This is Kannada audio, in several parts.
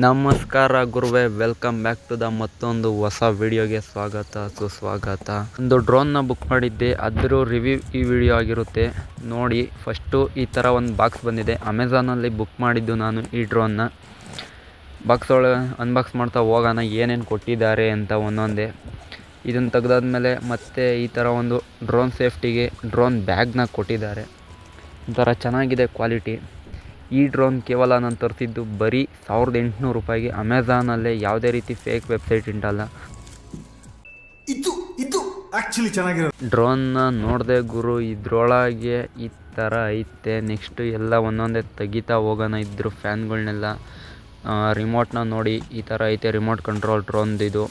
ನಮಸ್ಕಾರ ಗುರುವೆ ವೆಲ್ಕಮ್ ಬ್ಯಾಕ್ ಟು ದ ಮತ್ತೊಂದು ಹೊಸ ವಿಡಿಯೋಗೆ ಸ್ವಾಗತ, ಸುಸ್ವಾಗತ. ಒಂದು ಡ್ರೋನ್ನ ಬುಕ್ ಮಾಡಿದ್ದೆ, ಅದರ ರಿವ್ಯೂ ಈ ವಿಡಿಯೋ ಆಗಿರುತ್ತೆ. ನೋಡಿ ಫಸ್ಟು ಈ ಥರ ಒಂದು ಬಾಕ್ಸ್ ಬಂದಿದೆ. ಅಮೆಝಾನಲ್ಲಿ ಬುಕ್ ಮಾಡಿದ್ದು ನಾನು ಈ ಡ್ರೋನ್ನ ಬಾಕ್ಸ್ ಒಳಗೆ ಅನ್ಬಾಕ್ಸ್ ಮಾಡ್ತಾ ಹೋಗೋಣ, ಏನೇನು ಕೊಟ್ಟಿದ್ದಾರೆ ಅಂತ ಒಂದೊಂದೇ. ಇದನ್ನು ತೆಗ್ದಾದ್ಮೇಲೆ ಮತ್ತೆ ಈ ಥರ ಒಂದು ಡ್ರೋನ್ ಸೇಫ್ಟಿಗೆ ಡ್ರೋನ್ ಬ್ಯಾಗ್ನ ಕೊಟ್ಟಿದ್ದಾರೆ. ಒಂಥರ ಚೆನ್ನಾಗಿದೆ ಕ್ವಾಲಿಟಿ ಈ ಡ್ರೋನ್ ಕೇವಲ ನಾನು ತರಿಸಿದ್ದು ಬರೀ ಸಾವಿರದ ಎಂಟುನೂರು ರೂಪಾಯಿಗೆ. ಅಮೆಝಾನಲ್ಲೇ ಯಾವುದೇ ರೀತಿ ಫೇಕ್ ವೆಬ್ಸೈಟ್ ಇಂಟಲ್ಲ ಇದು ಇದು ಆಕ್ಚುಲಿ ಚೆನ್ನಾಗಿರೋ ಡ್ರೋನ್ನ ನೋಡಿದೆ ಗುರು ಇದ್ರೊಳಗೆ ಈ ಥರ ಐತೆ. ನೆಕ್ಸ್ಟು ಎಲ್ಲ ಒಂದೊಂದೇ ತೆಗಿತಾ ಹೋಗೋಣ ಇದ್ರು ಫ್ಯಾನ್ಗಳನ್ನೆಲ್ಲ ರಿಮೋಟ್ನ ನೋಡಿ ಈ ಥರ ಐತೆ ರಿಮೋಟ್ ಕಂಟ್ರೋಲ್ ಡ್ರೋನ್ದು ಇದು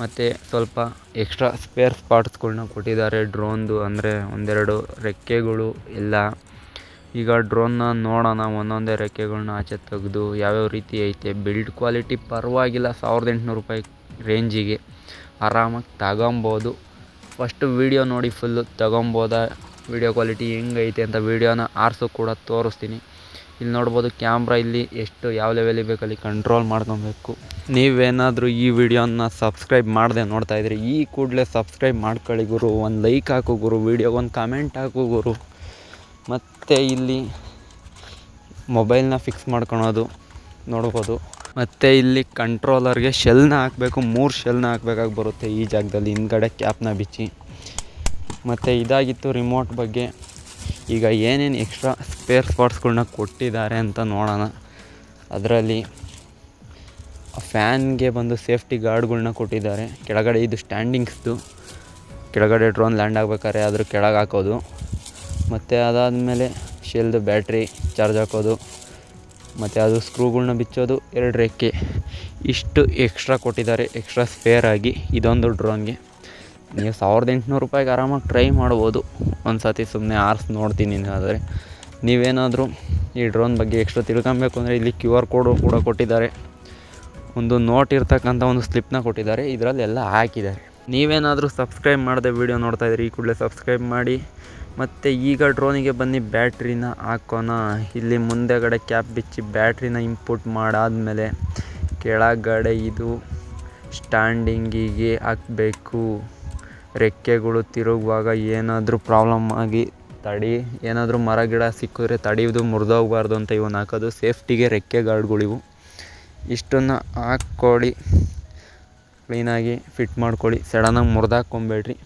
ಮತ್ತು ಸ್ವಲ್ಪ ಎಕ್ಸ್ಟ್ರಾ ಸ್ಪೇರ್ ಪಾರ್ಟ್ಸ್ಗಳನ್ನ ಕೊಟ್ಟಿದ್ದಾರೆ ಡ್ರೋನ್ದು. ಅಂದರೆ ಒಂದೆರಡು ರೆಕ್ಕೆಗಳು ಎಲ್ಲ. ಈಗ ಡ್ರೋನ್ನ ನೋಡೋಣ, ಒಂದೊಂದೇ ರೆಕ್ಕೆಗಳ್ನ ಆಚೆ ತೆಗೆದು ಯಾವ್ಯಾವ ರೀತಿ ಐತೆ ಬಿಲ್ಡ್ ಕ್ವಾಲಿಟಿ ಪರವಾಗಿಲ್ಲ ಸಾವಿರದ ಎಂಟುನೂರು ರೂಪಾಯಿ ರೇಂಜಿಗೆ ಆರಾಮಾಗಿ ತಗೊಬೋದು. ಫಸ್ಟು ವೀಡಿಯೋ ನೋಡಿ ಫುಲ್ಲು ತಗೊಬೋದಾ? ವೀಡಿಯೋ ಕ್ವಾಲಿಟಿ ಹೆಂಗೈತೆ ಅಂತ ವೀಡಿಯೋನ ಆರಿಸು ಕೂಡ ತೋರಿಸ್ತೀನಿ. ಇಲ್ಲಿ ನೋಡ್ಬೋದು ಕ್ಯಾಮ್ರಾ ಇಲ್ಲಿ ಎಷ್ಟು, ಯಾವ ಲೆವೆಲಿಗೆ ಬೇಕಲ್ಲಿ ಕಂಟ್ರೋಲ್ ಮಾಡ್ಕೊಬೇಕು. ನೀವೇನಾದರೂ ಈ ವಿಡಿಯೋನ ಸಬ್ಸ್ಕ್ರೈಬ್ ಮಾಡದೆ ನೋಡ್ತಾ ಇದ್ರಿ, ಈ ಕೂಡಲೇ ಸಬ್ಸ್ಕ್ರೈಬ್ ಮಾಡ್ಕೊಳ್ಳಿ ಗುರು. ಒಂದು ಲೈಕ್ ಹಾಕು ಗುರು ವೀಡಿಯೋಗೆ ಒಂದು ಕಮೆಂಟ್ ಹಾಕು ಗುರು. ಮತ್ತು ಇಲ್ಲಿ ಮೊಬೈಲ್ನ ಫಿಕ್ಸ್ ಮಾಡ್ಕೊಳೋದು ನೋಡ್ಬೋದು. ಮತ್ತು ಇಲ್ಲಿ ಕಂಟ್ರೋಲರ್ಗೆ ಶೆಲ್ನ ಹಾಕಬೇಕು, ಮೂರು ಶೆಲ್ನ ಹಾಕ್ಬೇಕಾಗಿ ಬರುತ್ತೆ ಈ ಜಾಗದಲ್ಲಿ, ಹಿಂದ್ಗಡೆ ಕ್ಯಾಪ್ನ ಬಿಚ್ಚಿ. ಮತ್ತು ಇದಾಗಿತ್ತು ರಿಮೋಟ್ ಬಗ್ಗೆ. ಈಗ ಏನೇನು ಎಕ್ಸ್ಟ್ರಾ ಸ್ಪೇರ್ ಸ್ಪಾಟ್ಸ್ಗಳನ್ನ ಕೊಟ್ಟಿದ್ದಾರೆ ಅಂತ ನೋಡೋಣ. ಅದರಲ್ಲಿ ಫ್ಯಾನ್ಗೆ ಬಂದು ಸೇಫ್ಟಿ ಗಾರ್ಡ್ಗಳನ್ನ ಕೊಟ್ಟಿದ್ದಾರೆ. ಕೆಳಗಡೆ ಇದು ಸ್ಟ್ಯಾಂಡಿಂಗ್ಸ್ದು ಕೆಳಗಡೆ ಡ್ರೋನ್ ಲ್ಯಾಂಡ್ ಆಗಬೇಕಾದ್ರೆ ಅದ್ರ ಕೆಳಗೆ ಹಾಕೋದು. ಮತ್ತು ಅದಾದಮೇಲೆ ಶೆಲ್ದು ಬ್ಯಾಟ್ರಿ ಚಾರ್ಜ್ ಹಾಕೋದು, ಮತ್ತು ಅದು ಸ್ಕ್ರೂಗಳ್ನ ಬಿಚ್ಚೋದು, ಎರಡು ರೆಕ್ಕೆ. ಇಷ್ಟು ಎಕ್ಸ್ಟ್ರಾ ಕೊಟ್ಟಿದ್ದಾರೆ, ಎಕ್ಸ್ಟ್ರಾ ಸ್ಪೇರ್ ಆಗಿ ಇದೊಂದು ಡ್ರೋನ್ಗೆ. ನೀವು ಸಾವಿರದ ಎಂಟುನೂರು ರೂಪಾಯಿಗೆ ಆರಾಮಾಗಿ ಟ್ರೈ ಮಾಡ್ಬೋದು. ಒಂದು ಸತಿ ಸುಮ್ಮನೆ ಆರ್ಸ್ ನೋಡ್ತೀನಿ ಆದರೆ ನೀವೇನಾದರೂ ಈ ಡ್ರೋನ್ ಬಗ್ಗೆ ಎಕ್ಸ್ಟ್ರಾ ತಿಳ್ಕೊಬೇಕು ಅಂದರೆ ಇಲ್ಲಿ ಕ್ಯೂ ಆರ್ ಕೋಡು ಕೂಡ ಕೊಟ್ಟಿದ್ದಾರೆ. ಒಂದು ನೋಟ್ ಇರ್ತಕ್ಕಂಥ ಒಂದು ಸ್ಲಿಪ್ನ ಕೊಟ್ಟಿದ್ದಾರೆ ಇದರಲ್ಲಿ ಎಲ್ಲ ಹಾಕಿದ್ದಾರೆ. ನೀವೇನಾದರೂ ಸಬ್ಸ್ಕ್ರೈಬ್ ಮಾಡದೆ ವೀಡಿಯೋ ನೋಡ್ತಾ ಇದ್ರಿ ಈ ಕೂಡಲೇ ಸಬ್ಸ್ಕ್ರೈಬ್ ಮಾಡಿ. ಮತ್ತು ಈಗ ಡ್ರೋನಿಗೆ ಬನ್ನಿ, ಬ್ಯಾಟ್ರಿನ ಹಾಕೋಣ. ಇಲ್ಲಿ ಮುಂದೆಗಡೆ ಕ್ಯಾಪ್ ಬಿಚ್ಚಿ ಬ್ಯಾಟ್ರಿನ ಇಂಪುಟ್ ಮಾಡಾದಮೇಲೆ ಕೆಳಗಡೆ ಇದು ಸ್ಟ್ಯಾಂಡಿಂಗಿಗೆ ಹಾಕಬೇಕು. ರೆಕ್ಕೆಗಳು ತಿರುಗುವಾಗ ಏನಾದರೂ ಪ್ರಾಬ್ಲಮ್ ಆಗಿ ತಡಿ, ಏನಾದರೂ ಮರ, ಗಿಡ ಸಿಕ್ಕಿದ್ರೆ ತಡೆಯೋದು ಮುರಿದೋಗ್ಬಾರ್ದು ಅಂತ ಇವನ್ನ ಹಾಕೋದು. ಸೇಫ್ಟಿಗೆ ರೆಕ್ಕೆ ಗಾರ್ಡ್ಗಳಿವು ಇಷ್ಟನ್ನು ಹಾಕ್ಕೊಳ್ಳಿ ಕ್ಲೀನಾಗಿ ಫಿಟ್ ಮಾಡ್ಕೊಳ್ಳಿ. ಸಡನ್ನಾಗಿ ಮುರಿದಾಕ್ಕೊಂಬೇಡ್ರಿ.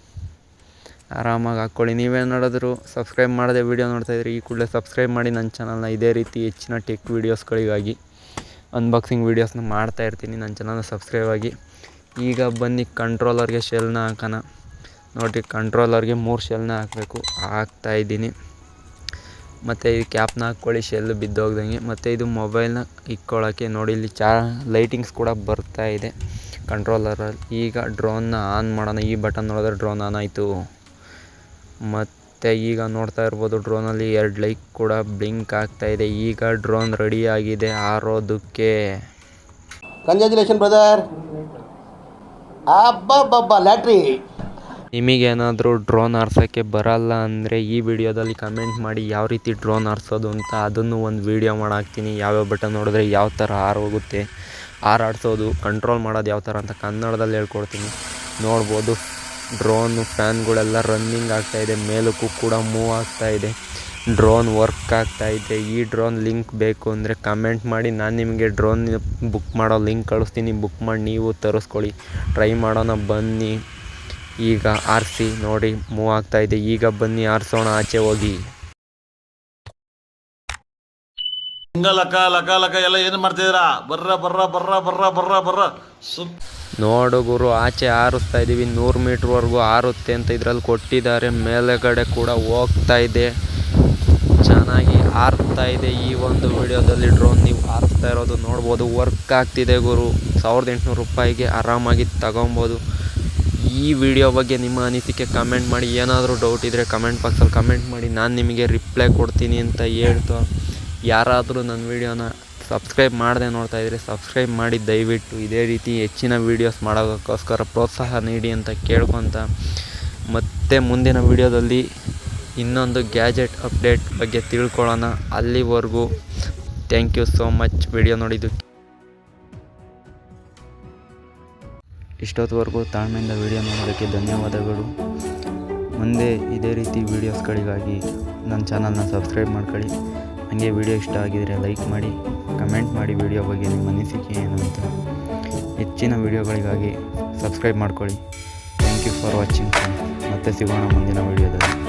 ಆರಾಮಾಗಿ ಹಾಕ್ಕೊಳ್ಳಿ. ನೋಡಿದ್ರು ಸಬ್ಸ್ಕ್ರೈಬ್ ಮಾಡದೆ ವೀಡಿಯೋ ನೋಡ್ತಾಯಿದ್ರಿ ಈ ಕೂಡಲೇ ಸಬ್ಸ್ಕ್ರೈಬ್ ಮಾಡಿ ನನ್ನ ಚಾನಲ್ನ ಇದೇ ರೀತಿ ಹೆಚ್ಚಿನ ಟೆಕ್ ವೀಡಿಯೋಸ್ಗಳಿಗಾಗಿ ಅನ್ಬಾಕ್ಸಿಂಗ್ ವೀಡಿಯೋಸ್ನ ಮಾಡ್ತಾ ಇರ್ತೀನಿ. ನನ್ನ ಚಾನಲ್ನ ಸಬ್ಸ್ಕ್ರೈಬ್ ಆಗಿ. ಈಗ ಬನ್ನಿ ಕಂಟ್ರೋಲರ್ಗೆ ಶೆಲ್ನ ಹಾಕೋಣ. ನೋಡಿ ಕಂಟ್ರೋಲರ್ಗೆ ಮೂರು ಶೆಲ್ನ ಹಾಕಬೇಕು. ಹಾಕ್ತಾಯಿದ್ದೀನಿ ಮತ್ತು ಈ ಕ್ಯಾಪ್ನ ಹಾಕ್ಕೊಳ್ಳಿ ಶೆಲ್ ಬಿದ್ದೋಗ್ದಂಗೆ ಮತ್ತು ಇದು ಮೊಬೈಲ್ನ ಇಕ್ಕೊಳ್ಳೋಕ್ಕೆ ನೋಡಿ, ಇಲ್ಲಿ ಚಾ ಲೈಟಿಂಗ್ಸ್ ಕೂಡ ಬರ್ತಾ ಇದೆ ಕಂಟ್ರೋಲರಲ್ಲಿ ಈಗ ಡ್ರೋನ್ನ ಆನ್ ಮಾಡೋಣ. ಈ ಬಟನ್ ನೋಡಿದ್ರೆ ಡ್ರೋನ್ ಆನ್ ಆಯಿತು. ಮತ್ತು ಈಗ ನೋಡ್ತಾ ಇರ್ಬೋದು ಡ್ರೋನಲ್ಲಿ ಎರಡು ಲೈಟ್ ಕೂಡ ಬ್ಲಿಂಕ್ ಆಗ್ತಾ ಇದೆ. ಈಗ ಡ್ರೋನ್ ರೆಡಿಯಾಗಿದೆ ಹಾರೋದಕ್ಕೆ. Congratulation brother ಅಬ್ಬಬ್ಬಬ್ಬ ಲ್ಯಾಟ್ರಿ. ನಿಮಗೇನಾದರೂ ಡ್ರೋನ್ ಆರ್ಸೋಕ್ಕೆ ಬರಲ್ಲ ಅಂದರೆ ಈ ವಿಡಿಯೋದಲ್ಲಿ ಕಮೆಂಟ್ ಮಾಡಿ ಯಾವ ರೀತಿ ಡ್ರೋನ್ ಆರಿಸೋದು ಅಂತ ಅದನ್ನು ಒಂದು ವೀಡಿಯೋ ಮಾಡಾಕ್ತೀನಿ ಯಾವ್ಯಾವ ಬಟನ್ ನೋಡಿದ್ರೆ ಯಾವ ಥರ ಹಾರೋಗುತ್ತೆ ಹಾರಾಡ್ಸೋದು ಕಂಟ್ರೋಲ್ ಮಾಡೋದು ಯಾವ ಥರ ಅಂತ ಕನ್ನಡದಲ್ಲಿ ಹೇಳ್ಕೊಡ್ತೀನಿ. ನೋಡ್ಬೋದು. ಡ್ರೋನು ಫ್ಯಾನ್ಗಳೆಲ್ಲ ರನ್ನಿಂಗ್ ಆಗ್ತಾಯಿದೆ ಮೇಲಕ್ಕೂ ಕೂಡ ಮೂವ್ ಆಗ್ತಾಯಿದೆ ಡ್ರೋನ್ ವರ್ಕ್ ಆಗ್ತಾ ಇದೆ. ಈ ಡ್ರೋನ್ ಲಿಂಕ್ ಬೇಕು ಅಂದರೆ ಕಮೆಂಟ್ ಮಾಡಿ, ನಾನು ನಿಮಗೆ ಡ್ರೋನ್ ಬುಕ್ ಮಾಡೋ ಲಿಂಕ್ ಕಳಿಸ್ತೀನಿ ಬುಕ್ ಮಾಡಿ ನೀವು ತರಿಸ್ಕೊಳ್ಳಿ. ಟ್ರೈ ಮಾಡೋಣ, ಬನ್ನಿ. ಈಗ ಆರಿಸಿ ನೋಡಿ ಮೂವ್ ಆಗ್ತಾಯಿದೆ ಈಗ ಬನ್ನಿ, ಆರಿಸೋಣ, ಆಚೆ ಹೋಗಿ. ಹಿಂಗ ಲಕ ಲಕ ಲಕ, ಎಲ್ಲ ಏನು ಮಾಡ್ತಿದ್ದೀರಾ? ಬರ್ರ ಬರ್ರ ಬರ್ರ ಬರ್ರ ಬರ್ರ ಬರ್ರ. ಸುಮ್ ನೋಡು ಗುರು, ಆಚೆ ಹಾರಿಸ್ತಾ ಇದ್ದೀವಿ ನೂರು ಮೀಟ್ರ್ವರೆಗೂ ಹಾರುತ್ತೆ ಅಂತ ಇದರಲ್ಲಿ ಕೊಟ್ಟಿದ್ದಾರೆ, ಮೇಲೆಗಡೆ ಕೂಡ ಹೋಗ್ತಾ ಇದೆ. ಚೆನ್ನಾಗಿ ಹಾರ್ತಾ ಇದೆ ಈ ಒಂದು ವಿಡಿಯೋದಲ್ಲಿ ಡ್ರೋನ್ ನೀವು ಹಾರಿಸ್ತಾ ಇರೋದು ನೋಡ್ಬೋದು. ವರ್ಕ್ ಆಗ್ತಿದೆ ಗುರು, ಸಾವಿರದ ಎಂಟುನೂರು ರೂಪಾಯಿಗೆ ಆರಾಮಾಗಿ ತಗೊಬೋದು. ಈ ವಿಡಿಯೋ ಬಗ್ಗೆ ನಿಮ್ಮ ಅನಿಸಿಕೆ ಕಮೆಂಟ್ ಮಾಡಿ, ಏನಾದರೂ ಡೌಟ್ ಇದ್ದರೆ ಕಮೆಂಟ್ ಬಾಕ್ಸಲ್ಲಿ ಕಮೆಂಟ್ ಮಾಡಿ, ನಾನು ನಿಮಗೆ ರಿಪ್ಲೈ ಕೊಡ್ತೀನಿ ಅಂತ ಹೇಳ್ತು, ಯಾರಾದರೂ ನನ್ನ ವೀಡಿಯೋನ ಸಬ್ಸ್ಕ್ರೈಬ್ ಮಾಡದೆ ನೋಡ್ತಾ ಇದ್ದರೆ ಸಬ್ಸ್ಕ್ರೈಬ್ ಮಾಡಿ ದಯವಿಟ್ಟು ಇದೇ ರೀತಿ ಹೆಚ್ಚಿನ ವೀಡಿಯೋಸ್ ಮಾಡೋಕ್ಕೋಸ್ಕರ ಪ್ರೋತ್ಸಾಹ ನೀಡಿ ಅಂತ ಕೇಳ್ಕೊತ ಮತ್ತೆ ಮುಂದಿನ ವೀಡಿಯೋದಲ್ಲಿ ಇನ್ನೊಂದು ಗ್ಯಾಜೆಟ್ ಅಪ್ಡೇಟ್ ಬಗ್ಗೆ ತಿಳ್ಕೊಳ್ಳೋಣ. ಅಲ್ಲಿವರೆಗೂ thank you so much video ನೋಡಿದ್ದಕ್ಕೆ ಇಷ್ಟೊತ್ತವರೆಗೂ ತಾಳ್ಮೆಯಿಂದ ವಿಡಿಯೋ ನೋಡೋದಕ್ಕೆ ಧನ್ಯವಾದಗಳು. ಮುಂದೆ ಇದೇ ರೀತಿ ವೀಡಿಯೋಸ್ಗಳಿಗಾಗಿ ನನ್ನ ಚಾನಲ್ನ ಸಬ್ಸ್ಕ್ರೈಬ್ ಮಾಡ್ಕೊಳ್ಳಿ. ಹಾಗೆ ವಿಡಿಯೋ ಇಷ್ಟ ಆಗಿದರೆ ಲೈಕ್ ಮಾಡಿ. ಕಮೆಂಟ್ ಮಾಡಿ ವಿಡಿಯೋ ಬಗ್ಗೆ ನಿಮ್ಮ ಅನಿಸಿಕೆ ಏನು ಹೆಚ್ಚಿನ ವಿಡಿಯೋಗಳಿಗಾಗಿ ಸಬ್ಸ್ಕ್ರೈಬ್ ಮಾಡ್ಕೊಳ್ಳಿ. ಥ್ಯಾಂಕ್ ಯು ಫಾರ್ ವಾಚಿಂಗ್ ಮತ್ತೆ ಸಿಗೋಣ ಮುಂದಿನ ವಿಡಿಯೋದಲ್ಲಿ.